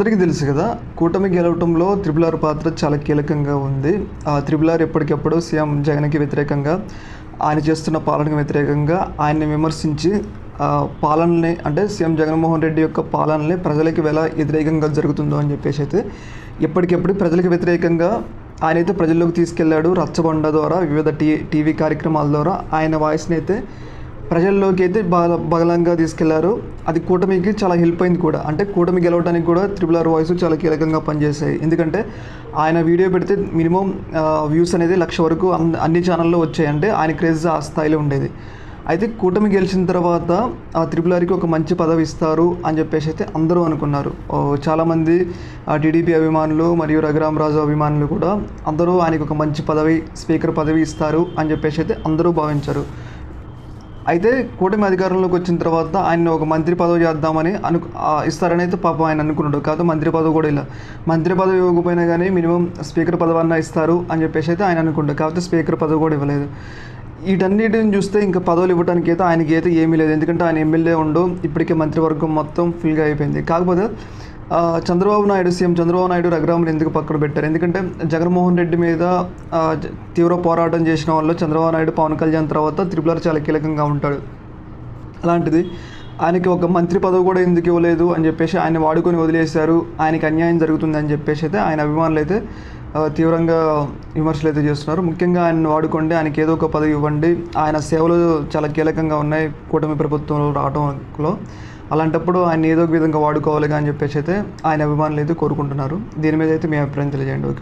అందరికీ తెలుసు కదా కూటమి గెలవటంలో త్రిపుల్ ఆర్ పాత్ర చాలా కీలకంగా ఉంది. ఆ త్రిపుల్ ఆర్ ఎప్పటికెప్పుడు సీఎం జగన్కి వ్యతిరేకంగా ఆయన చేస్తున్న పాలనకు వ్యతిరేకంగా ఆయన్ని విమర్శించి పాలనని అంటే సీఎం జగన్మోహన్ రెడ్డి యొక్క పాలనని ప్రజలకి ఎలా వ్యతిరేకంగా జరుగుతుందో అని చెప్పేసి అయితే ఎప్పటికెప్పుడు ప్రజలకు వ్యతిరేకంగా ఆయన అయితే ప్రజల్లోకి తీసుకెళ్ళాడు. రచ్చబండ ద్వారా వివిధ టీ టీవీ కార్యక్రమాల ద్వారా ఆయన వాయిస్ని అయితే ప్రజల్లోకి అయితే బాగా బలంగా తీసుకెళ్ళారు. అది కూటమికి చాలా హెల్ప్ అయింది కూడా. అంటే కూటమి గెలవడానికి కూడా త్రిబుల్ ఆర్ వాయిస్ చాలా కీలకంగా పనిచేసాయి ఎందుకంటే ఆయన వీడియో పెడితే మినిమం వ్యూస్ అనేది లక్ష వరకు అన్- అన్ని ఛానల్లో వచ్చాయి. అంటే ఆయన క్రేజ్ ఆ స్థాయిలో ఉండేది. అయితే కూటమి గెలిచిన తర్వాత ఆ త్రిపుల్ ఆర్కి ఒక మంచి పదవి ఇస్తారు అని చెప్పేసి అయితే అందరూ అనుకున్నారు. చాలామంది టీడీపీ అభిమానులు మరియు రఘురామరాజు అభిమానులు కూడా అందరూ ఆయనకు ఒక మంచి పదవి స్పీకర్ పదవి ఇస్తారు అని చెప్పేసి అయితే అందరూ భావించారు. అయితే కూటమి అధికారంలోకి వచ్చిన తర్వాత ఆయన ఒక మంత్రి పదవి చేద్దామని అను ఇస్తారని అయితే పాపం ఆయన అనుకున్నాడు. కాదు మంత్రి పదవి కూడా ఇలా మంత్రి పదవి ఇవ్వకపోయినా కానీ మినిమం స్పీకర్ పదవి అన్న ఇస్తారు అని చెప్పేసి అయితే ఆయన అనుకుంటాడు కాకపోతే స్పీకర్ పదవి కూడా ఇవ్వలేదు. వీటన్నిటిని చూస్తే ఇంకా పదవులు ఇవ్వడానికి అయితే ఆయనకి అయితే ఏమీ లేదు. ఎందుకంటే ఆయన ఎమ్మెల్యే ఉండు ఇప్పటికే మంత్రివర్గం మొత్తం ఫుల్గా అయిపోయింది. కాకపోతే చంద్రబాబు నాయుడు సీఎం చంద్రబాబు నాయుడు రఘురాముని ఎందుకు పక్కన పెట్టారు? ఎందుకంటే జగన్మోహన్ రెడ్డి మీద తీవ్ర పోరాటం చేసిన వాళ్ళు చంద్రబాబు నాయుడు పవన్ కళ్యాణ్ తర్వాత త్రిపులర్ చాలా కీలకంగా ఉంటాడు. అలాంటిది ఆయనకి ఒక మంత్రి పదవి కూడా ఎందుకు ఇవ్వలేదు అని చెప్పేసి ఆయన వాడుకొని వదిలేశారు. ఆయనకి అన్యాయం జరుగుతుంది అని చెప్పేసి అయితే ఆయన అభిమానులు అయితే తీవ్రంగా విమర్శలు అయితే చేస్తున్నారు. ముఖ్యంగా ఆయన వాడుకోండి ఆయనకి ఏదో ఒక పదవి ఇవ్వండి. ఆయన సేవలు చాలా కీలకంగా ఉన్నాయి కూటమి ప్రభుత్వంలో రావడంలో. అలాంటప్పుడు ఆయన ఏదో ఒక విధంగా వాడుకోవాలి అని చెప్పేసి అయితే ఆయన అభిమానులు అయితే కోరుకుంటున్నారు. దీని మీద అయితే మీ అభిప్రాయం తెలియజేయండి. ఓకే.